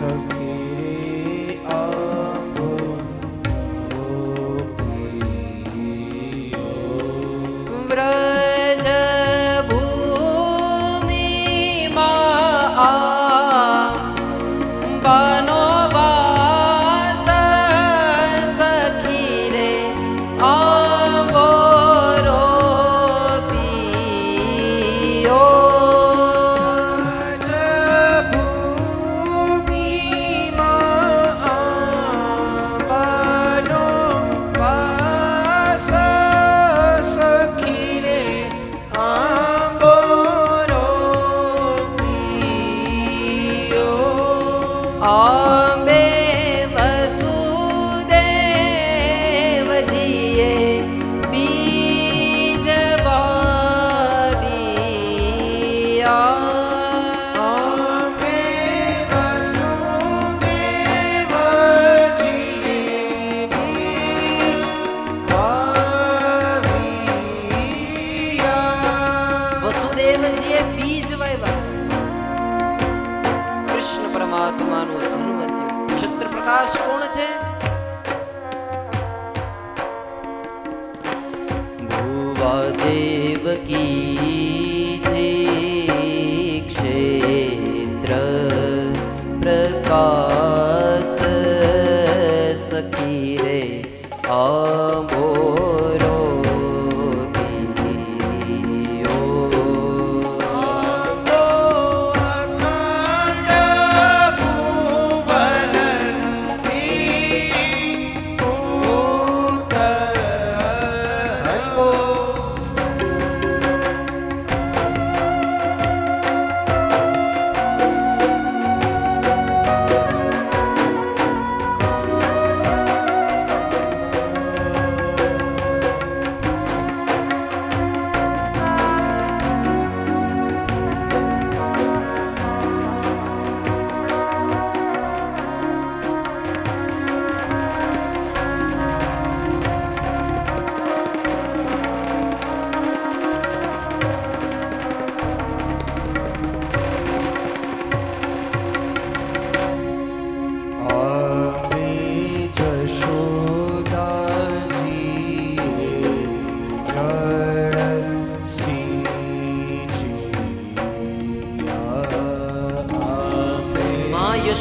so પરમાત્માનો જન્મ થયો ક્ષત્ર પ્રકાશ કોણ છે? ભુવા દેવ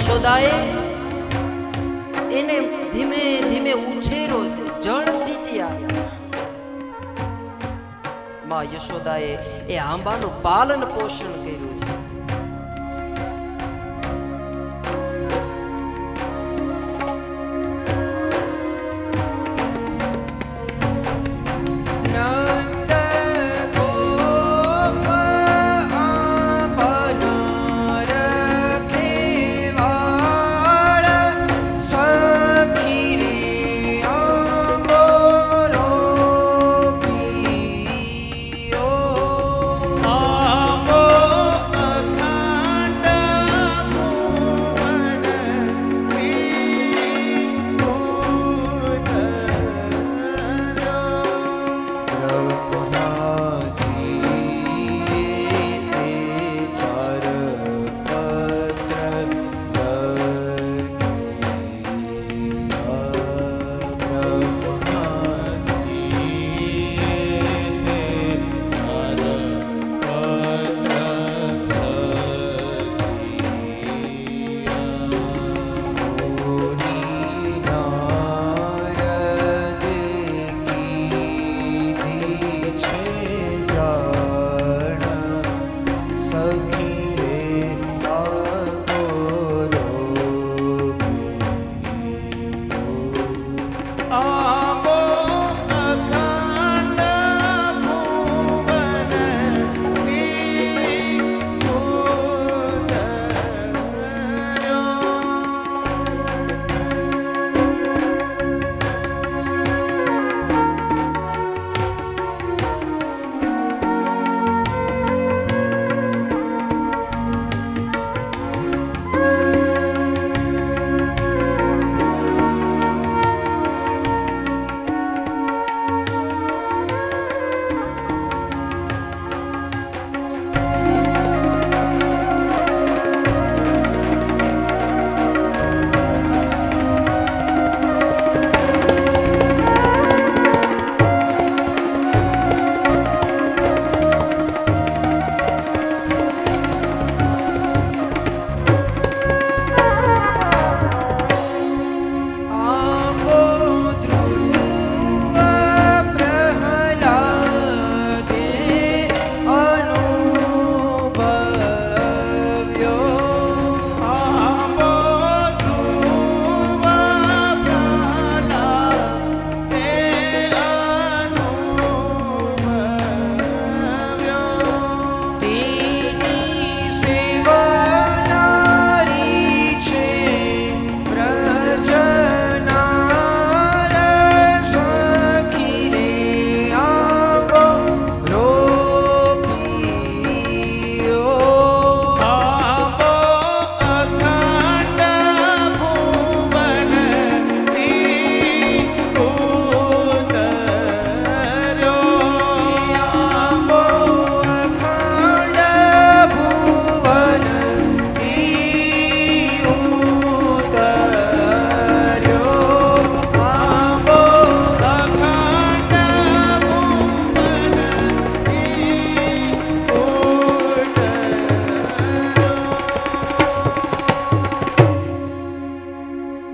યશોદાએ એને ધીમે ધીમે ઉછેરો જળ સિંચ્યા. માં યશોદાએ એ આંબાનું પાલન પોષણ કર્યું છે.